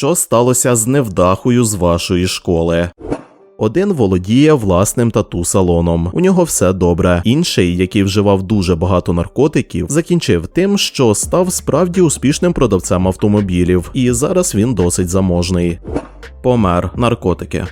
що сталося з невдахою з вашої школи. Один володіє власним тату-салоном. У нього все добре. Інший, який вживав дуже багато наркотиків, закінчив тим, що став справді успішним продавцем автомобілів, і зараз він досить заможний. Помер наркотики.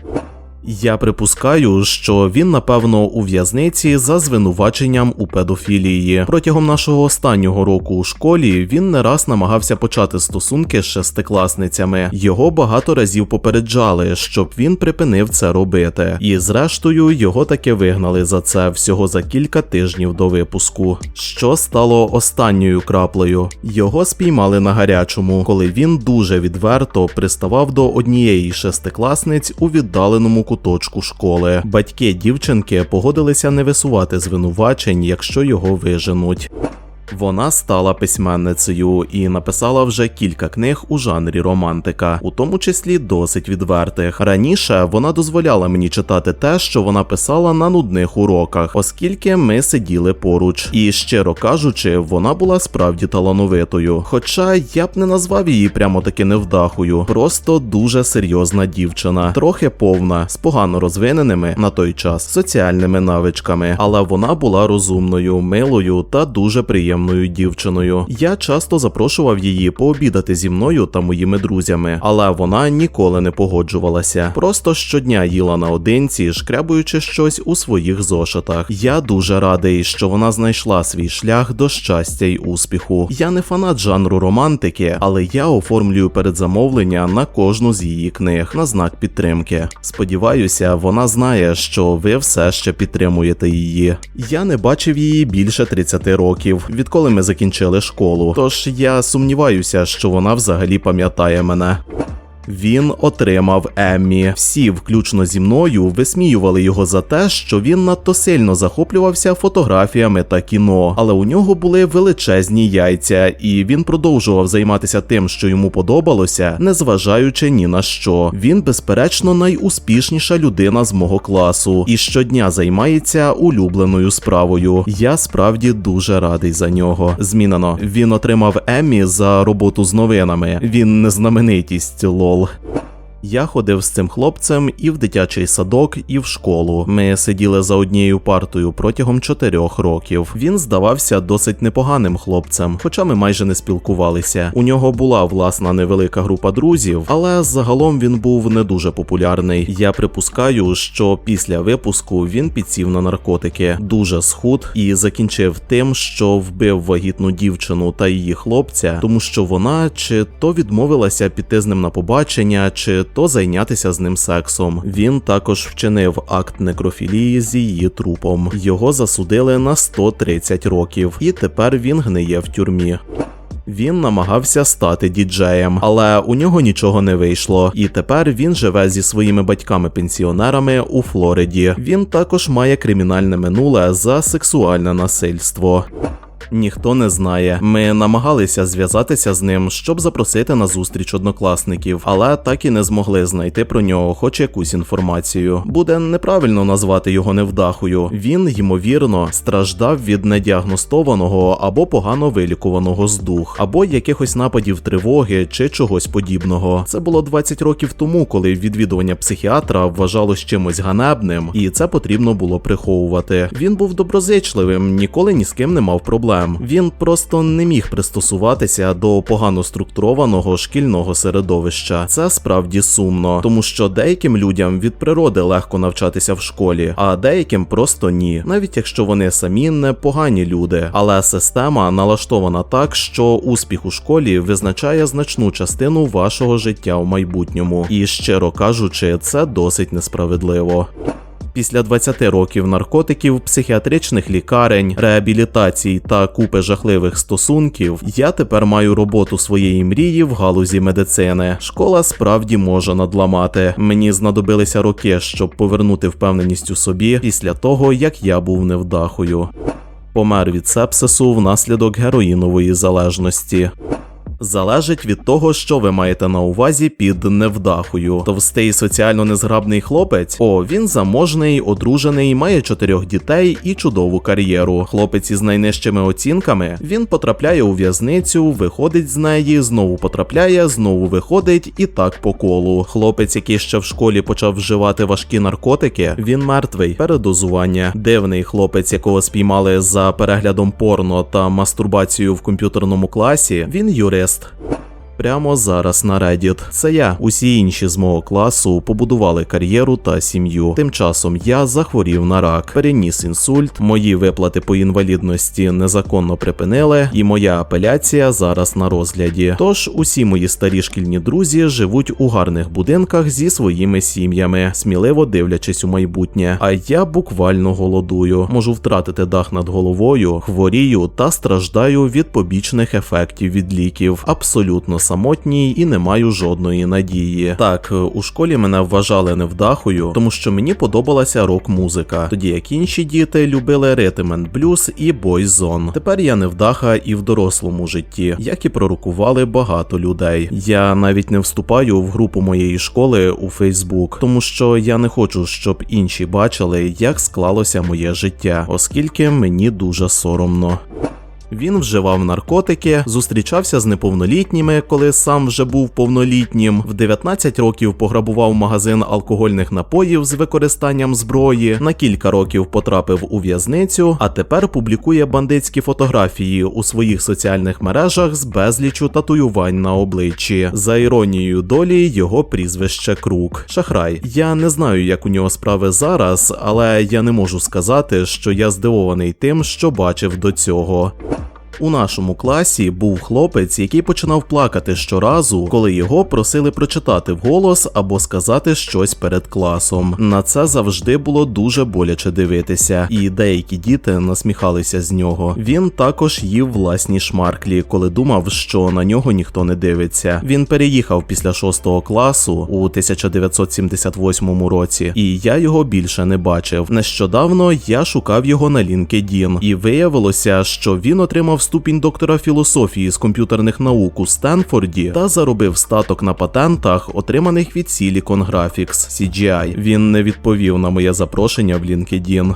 Я припускаю, що він напевно у в'язниці за звинуваченням у педофілії. Протягом нашого останнього року у школі він не раз намагався почати стосунки з шестикласницями. Його багато разів попереджали, щоб він припинив це робити. І зрештою його таки вигнали за це всього за кілька тижнів до випуску. Що стало останньою краплею? Його спіймали на гарячому, коли він дуже відверто приставав до однієї шестикласниць у віддаленому куточку школи. Батьки дівчинки погодилися не висувати звинувачень, якщо його виженуть. Вона стала письменницею і написала вже кілька книг у жанрі романтика, у тому числі досить відвертих. Раніше вона дозволяла мені читати те, що вона писала на нудних уроках, оскільки ми сиділи поруч. І щиро кажучи, вона була справді талановитою. Хоча я б не назвав її прямо таки невдахою, просто дуже серйозна дівчина, трохи повна, з погано розвиненими на той час соціальними навичками, але вона була розумною, милою та дуже приємною дівчиною. Я часто запрошував її пообідати зі мною та моїми друзями, але вона ніколи не погоджувалася. Просто щодня їла наодинці, шкрябуючи щось у своїх зошитах. Я дуже радий, що вона знайшла свій шлях до щастя й успіху. Я не фанат жанру романтики, але я оформлюю передзамовлення на кожну з її книг на знак підтримки. Сподіваюся, вона знає, що ви все ще підтримуєте її. Я не бачив її більше 30 років, відколи ми закінчили школу. Тож я сумніваюся, що вона взагалі пам'ятає мене. Він отримав Еммі. Всі, включно зі мною, висміювали його за те, що він надто сильно захоплювався фотографіями та кіно, але у нього були величезні яйця, і він продовжував займатися тим, що йому подобалося, незважаючи ні на що. Він, безперечно, найуспішніша людина з мого класу і щодня займається улюбленою справою. Я справді дуже радий за нього. Змінено. Він отримав Еммі за роботу з новинами. Він не знаменитість лол. Hell. Я ходив з цим хлопцем і в дитячий садок, і в школу. Ми сиділи за однією партою протягом чотирьох років. Він здавався досить непоганим хлопцем, хоча ми майже не спілкувалися. У нього була власна невелика група друзів, але загалом він був не дуже популярний. Я припускаю, що після випуску він підсів на наркотики, дуже схуд і закінчив тим, що вбив вагітну дівчину та її хлопця, тому що вона чи то відмовилася піти з ним на побачення, чи то зайнятися з ним сексом. Він також вчинив акт некрофілії з її трупом. Його засудили на 130 років, і тепер він гниє в тюрмі. Він намагався стати діджеєм, але у нього нічого не вийшло. І тепер він живе зі своїми батьками-пенсіонерами у Флориді. Він також має кримінальне минуле за сексуальне насильство. Ніхто не знає. Ми намагалися зв'язатися з ним, щоб запросити на зустріч однокласників, але так і не змогли знайти про нього хоч якусь інформацію. Буде неправильно назвати його невдахою. Він, ймовірно, страждав від недіагностованого або погано вилікуваного здух, або якихось нападів тривоги чи чогось подібного. Це було 20 років тому, коли відвідування психіатра вважалось чимось ганебним, і це потрібно було приховувати. Він був доброзичливим, ніколи ні з ким не мав проблем. Він просто не міг пристосуватися до погано структурованого шкільного середовища. Це справді сумно, тому що деяким людям від природи легко навчатися в школі, а деяким просто ні, навіть якщо вони самі не погані люди. Але система налаштована так, що успіх у школі визначає значну частину вашого життя в майбутньому. І щиро кажучи, це досить несправедливо. Після 20 років наркотиків, психіатричних лікарень, реабілітацій та купи жахливих стосунків, я тепер маю роботу своєї мрії в галузі медицини. Школа справді може надламати. Мені знадобилися роки, щоб повернути впевненість у собі після того, як я був невдахою. Помер від сепсису внаслідок героїнової залежності. Залежить від того, що ви маєте на увазі під невдахою. Товстий соціально незграбний хлопець. О, він заможний, одружений, має чотирьох дітей і чудову кар'єру. Хлопець із найнижчими оцінками. Він потрапляє у в'язницю, виходить з неї, знову потрапляє, знову виходить і так по колу. Хлопець, який ще в школі почав вживати важкі наркотики, він мертвий, передозування. Дивний хлопець, якого спіймали за переглядом порно та мастурбацією в комп'ютерному класі, він юрист. Фест. Прямо зараз на Reddit. Це я. Усі інші з мого класу побудували кар'єру та сім'ю. Тим часом я захворів на рак, переніс інсульт, мої виплати по інвалідності незаконно припинили, і моя апеляція зараз на розгляді. Тож усі мої старі шкільні друзі живуть у гарних будинках зі своїми сім'ями, сміливо дивлячись у майбутнє. А я буквально голодую. Можу втратити дах над головою, хворію та страждаю від побічних ефектів від ліків. Абсолютно самотній і не маю жодної надії. Так, у школі мене вважали невдахою, тому що мені подобалася рок-музика, тоді як інші діти любили ритм енд блюз і бойзон. Тепер я невдаха і в дорослому житті, як і пророкували багато людей. Я навіть не вступаю в групу моєї школи у Фейсбук, тому що я не хочу, щоб інші бачили, як склалося моє життя, оскільки мені дуже соромно. Він вживав наркотики, зустрічався з неповнолітніми, коли сам вже був повнолітнім. В 19 років пограбував магазин алкогольних напоїв з використанням зброї. На кілька років потрапив у в'язницю, а тепер публікує бандитські фотографії у своїх соціальних мережах з безлічу татуювань на обличчі. За іронією долі його прізвище Крук. Шахрай. Я не знаю, як у нього справи зараз, але я не можу сказати, що я здивований тим, що бачив до цього. У нашому класі був хлопець, який починав плакати щоразу, коли його просили прочитати вголос або сказати щось перед класом. На це завжди було дуже боляче дивитися, і деякі діти насміхалися з нього. Він також їв власні шмарклі, коли думав, що на нього ніхто не дивиться. Він переїхав після шостого класу у 1978 році, і я його більше не бачив. Нещодавно я шукав його на LinkedIn, і виявилося, що він отримав ступінь доктора філософії з комп'ютерних наук у Стенфорді та заробив статок на патентах, отриманих від Silicon Graphics CGI. Він не відповів на моє запрошення в LinkedIn.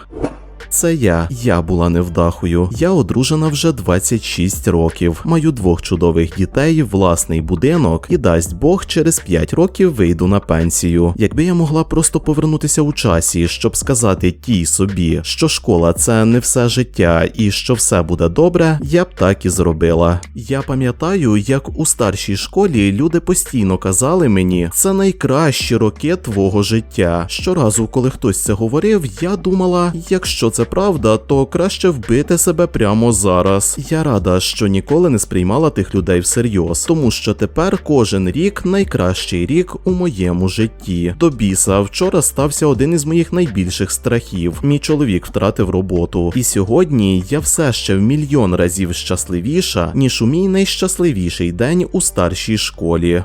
Це я. Я була невдахою. Я одружена вже 26 років. Маю двох чудових дітей, власний будинок, і дасть Бог, через 5 років вийду на пенсію. Якби я могла просто повернутися у часі, щоб сказати тій собі, що школа це не все життя і що все буде добре, я б так і зробила. Я пам'ятаю, як у старшій школі люди постійно казали мені, це найкращі роки твого життя. Щоразу, коли хтось це говорив, я думала, якщо це правда, то краще вбити себе прямо зараз. Я рада, що ніколи не сприймала тих людей всерйоз, тому що тепер кожен рік найкращий рік у моєму житті. До біса вчора стався один із моїх найбільших страхів. Мій чоловік втратив роботу, і сьогодні я все ще в мільйон разів щасливіша, ніж у мій найщасливіший день у старшій школі.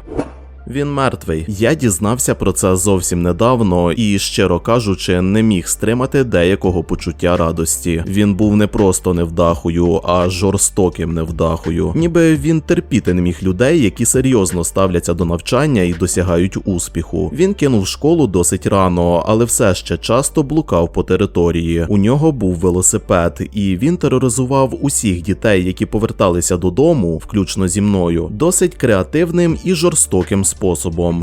Він мертвий. Я дізнався про це зовсім недавно і, щиро кажучи, не міг стримати деякого почуття радості. Він був не просто невдахою, а жорстоким невдахою. Ніби він терпіти не міг людей, які серйозно ставляться до навчання і досягають успіху. Він кинув школу досить рано, але все ще часто блукав по території. У нього був велосипед, і він тероризував усіх дітей, які поверталися додому, включно зі мною, досить креативним і жорстоким способом.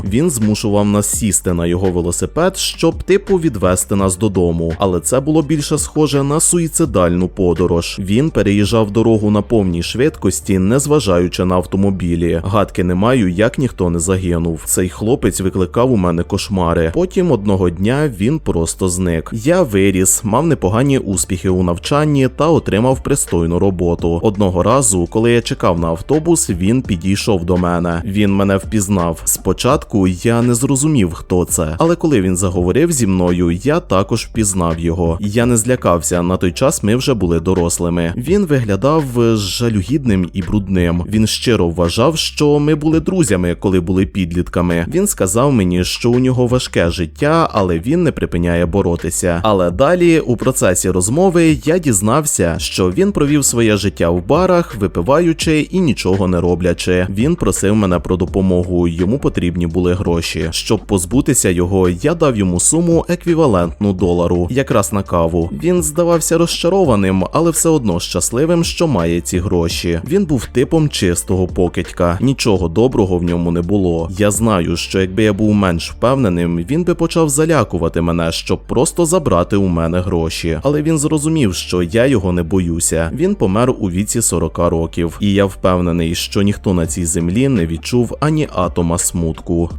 Він змушував нас сісти на його велосипед, щоб типу відвести нас додому. Але це було більше схоже на суїцидальну подорож. Він переїжджав дорогу на повній швидкості, незважаючи на автомобілі. Гадки не маю, як ніхто не загинув. Цей хлопець викликав у мене кошмари. Потім одного дня він просто зник. Я виріс, мав непогані успіхи у навчанні та отримав пристойну роботу. Одного разу, коли я чекав на автобус, він підійшов до мене. Він мене впізнав. Спочатку я не зрозумів, хто це, але коли він заговорив зі мною, я також впізнав його. Я не злякався. На той час ми вже були дорослими. Він виглядав е, жалюгідним і брудним. Він щиро вважав, що ми були друзями, коли були підлітками. Він сказав мені, що у нього важке життя, але він не припиняє боротися. Але далі, у процесі розмови, я дізнався, що він провів своє життя в барах, випиваючи і нічого не роблячи. Він просив мене про допомогу. Йому потрібні були гроші. Щоб позбутися його, я дав йому суму еквівалентну долару, якраз на каву. Він здавався розчарованим, але все одно щасливим, що має ці гроші. Він був типом чистого покидька. Нічого доброго в ньому не було. Я знаю, що якби я був менш впевненим, він би почав залякувати мене, щоб просто забрати у мене гроші. Але він зрозумів, що я його не боюся. Він помер у віці 40 років, і я впевнений, що ніхто на цій землі не відчув ані атома смутку.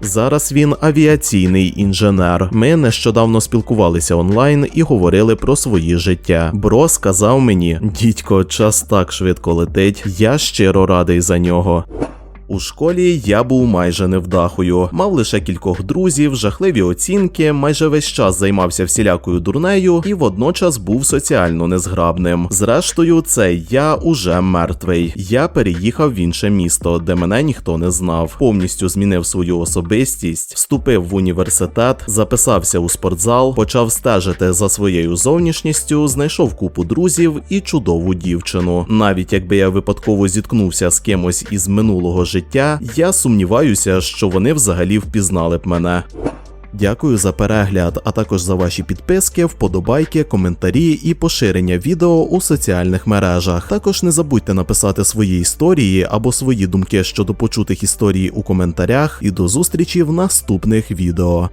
Зараз він авіаційний інженер. Ми нещодавно спілкувалися онлайн і говорили про свої життя. Бро сказав мені: дідько, час так швидко летить. Я щиро радий за нього. У школі я був майже невдахою, мав лише кількох друзів, жахливі оцінки, майже весь час займався всілякою дурнею і водночас був соціально незграбним. Зрештою, це я уже мертвий. Я переїхав в інше місто, де мене ніхто не знав. Повністю змінив свою особистість, вступив в університет, записався у спортзал, почав стежити за своєю зовнішністю, знайшов купу друзів і чудову дівчину. Навіть якби я випадково зіткнувся з кимось із минулого життя, я сумніваюся, що вони взагалі впізнали б мене. Дякую за перегляд, а також за ваші підписки, вподобайки, коментарі і поширення відео у соціальних мережах. Також не забудьте написати свої історії або свої думки щодо почутих історій у коментарях. І до зустрічі в наступних відео.